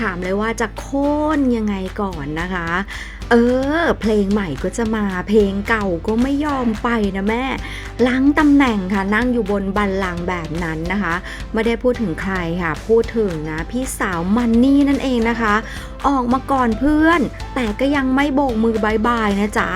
ถามเลยว่าจะโค่นยังไงก่อนนะคะ เออ เพลงใหม่ก็จะมาเพลงเก่าก็ไม่ยอมไปนะแม่ล้างตำแหน่งค่ะนั่งอยู่บนบันลังแบบนั้นนะคะ ไม่ได้พูดถึงใครค่ะ พูดถึงนะพี่สาวมันนี่นั่นเองนะคะ ออกมาก่อนเพื่อน แต่ก็ยังไม่โบกมือบายบายนะจ๊ะ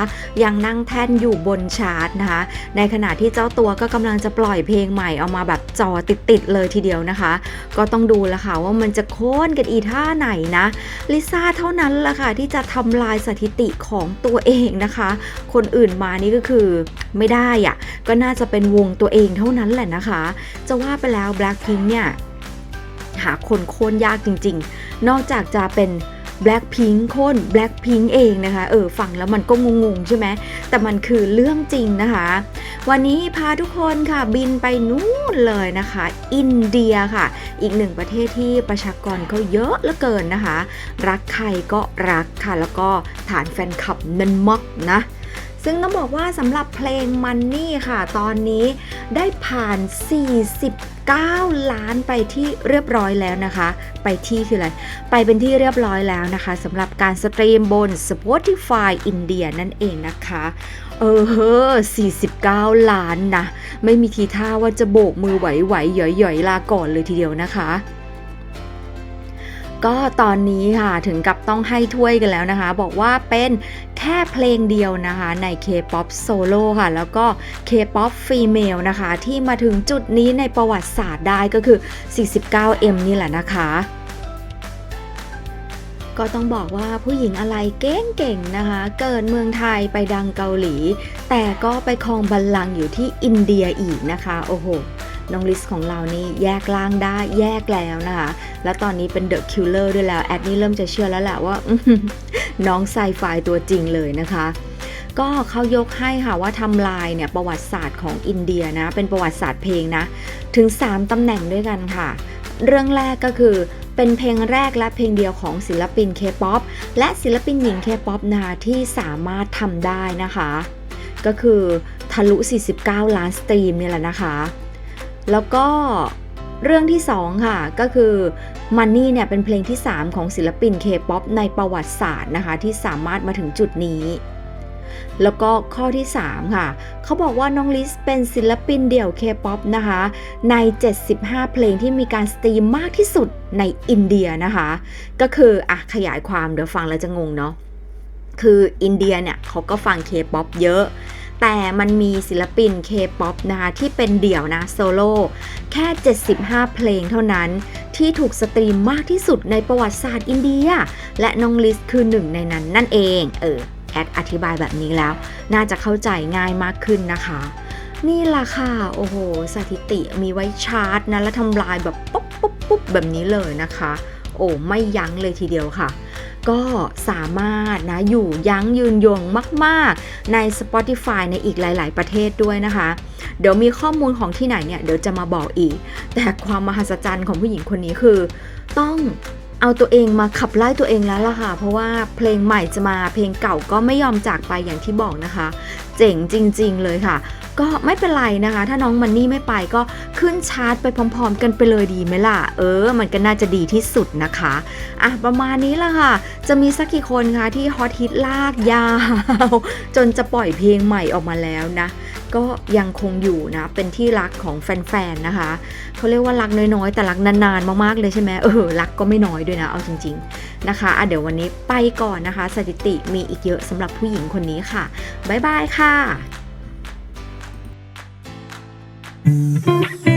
ยังนั่งแท่นอยู่บนชาร์ตนะคะ ในขณะที่เจ้าตัวก็กำลังจะปล่อยเพลงใหม่ออกมาแบบจอติดๆเลยทีเดียวนะคะ ก็ต้องดูละค่ะว่ามันจะโค่นกันอีท่าไหนนะลิซ่าเท่านั้นละค่ะที่จะทำลายสถิติของตัวเองนะคะ คนอื่นมานี่ก็คือไม่ได้อะก็น่าจะเป็นวงตัวเองเท่านั้นแหละนะคะ จะว่าไปแล้ว Blackpink เนี่ยหาคนโค่นยากจริงๆ นอกจากจะเป็น Blackpink คน Blackpink เองนะคะ เออฟังแล้วมันก็งงๆใช่ไหม แต่มันคือเรื่องจริงนะคะ วันนี้พาทุกคนค่ะบินไปนู่นเลยนะคะ อินเดียค่ะ อีกหนึ่งประเทศที่ประชากรเขาเยอะเหลือเกินนะคะ รักใครก็รักค่ะ แล้วก็ฐานแฟนคลับนันมักนะ ซึ่งต้องบอกว่าสำหรับเพลงมันนี่ค่ะ ตอนนี้ได้ผ่าน 49 ล้านไปที่เรียบร้อยแล้วนะคะ ไปที่คืออะไร ไปเป็นที่เรียบร้อยแล้วนะคะสำหรับการสตรีมบน Spotify อินเดียนั่นเองนะคะ เออ 49 ล้านนะ ไม่มีทีท่าว่าจะโบกมือไหวๆหย่อยๆลาก่อนเลยทีเดียวนะคะ ก็ตอนนี้ค่ะถึงกับต้องให้ถ้วยกันแล้วนะคะ บอกว่าเป็นแค่เพลงเดียวนะคะใน K-POP Solo ค่ะ แล้วก็ K-POP Female นะคะ ที่มาถึงจุดนี้ในประวัติศาสตร์ได้ก็คือ 49M นี่แหละนะคะก็ต้องบอกว่าผู้หญิงอะไรเก่งๆนะคะ เกิดเมืองไทยไปดังเกาหลี แต่ก็ไปครองบัลลังก์อยู่ที่อินเดียอีกนะคะ โอ้โห น้องลิสของเรานี่แยกล่างได้แยกแล้วนะคะแล้วตอนนี้เป็นเดอะคิลเลอร์ด้วยแล้วแอดนี่เริ่มจะเชื่อแล้วแหละว่าน้องไซไฟตัวจริงเลยนะคะก็เขายกให้ค่ะว่าทำลายเนี่ยประวัติศาสตร์ของอินเดียนะเป็นประวัติศาสตร์เพลงนะถึง 3ตำแหน่งด้วยกันค่ะ เรื่องแรกก็คือเป็นเพลงแรกและเพลงเดียวของศิลปินเคป๊อปและศิลปินหญิงเคป๊อปนะคะที่สามารถทำได้นะคะ ก็คือทะลุ 49 ล้านสตรีมเนี่ยแหละนะคะ แล้วก็เรื่องที่ 2 ค่ะ ก็คือมันนี่เนี่ยเป็นเพลงที่ 3 ของศิลปินเคป๊อปในประวัติศาสตร์นะคะ ที่สามารถมาถึงจุดนี้ แล้วก็ข้อที่ 3 ค่ะ เขาบอกว่าน้องลิสเป็นศิลปินเดี่ยวเคป๊อปนะคะ ใน 75 เพลงที่มีการสตรีมมากที่สุดในอินเดียนะคะ ก็คืออะขยายความเดี๋ยวฟังแล้วจะงงเนาะคืออินเดียเนี่ยเขาก็ฟังเคป๊อปเยอะ แต่มันมีศิลปินเคป๊อปนะคะที่เป็นเดี่ยวนะโซโล่แค่ 75 เพลงเท่านั้น ที่ถูกสตรีมมากที่สุดในประวัติศาสตร์อินเดีย และน้องลิสคือหนึ่งในนั้นนั่นเอง เออแอดอธิบายแบบนี้แล้ว น่าจะเข้าใจง่ายมากขึ้นนะคะ นี่ล่ะค่ะ โอ้โห สถิติมีไว้ชาร์ตนะ และทำลายแบบปุ๊บปุ๊บปุ๊บแบบนี้เลยนะคะ โอ้ไม่ยั้งเลยทีเดียวค่ะ ก็สามารถนะอยู่ยั้งยืนยงมาก ๆ ใน Spotify ในอีกหลาย ๆ ประเทศด้วยนะคะ เดี๋ยวมีข้อมูลของที่ไหนเนี่ยเดี๋ยวจะมาบอกอีก แต่ความมหัศจรรย์ของผู้หญิงคนนี้คือ ต้องเอาตัวเองมาขับไล่ตัวเองแล้วล่ะค่ะ เพราะว่าเพลงใหม่จะมาเพลงเก่าก็ไม่ยอมจากไปอย่างที่บอกนะคะ เจ๋งจริง ๆ เลยค่ะ ก็ไม่เป็นไรนะคะ ถ้าน้องมันนี่ไม่ไปก็ขึ้นชาร์ตไปพร้อม ๆ กันไปเลยดีไหมล่ะ เออ มันก็น่าจะดีที่สุดนะคะอะประมาณนี้ละค่ะ จะมีสักกี่คนคะที่ฮอตฮิตลากยาว จนจะปล่อยเพลงใหม่ออกมาแล้วนะ ก็ยังคงอยู่นะ เป็นที่รักของแฟนๆนะคะเขาเรียกว่ารักน้อยๆ แต่รักนานๆมากๆเลยใช่ไหมเออรักก็ไม่น้อยด้วยนะเอาจริง ๆนะคะอะเดี๋ยววันนี้ไปก่อนนะคะ สถิติมีอีกเยอะสำหรับผู้หญิงคนนี้ค่ะบ๊ายบายค่ะ Música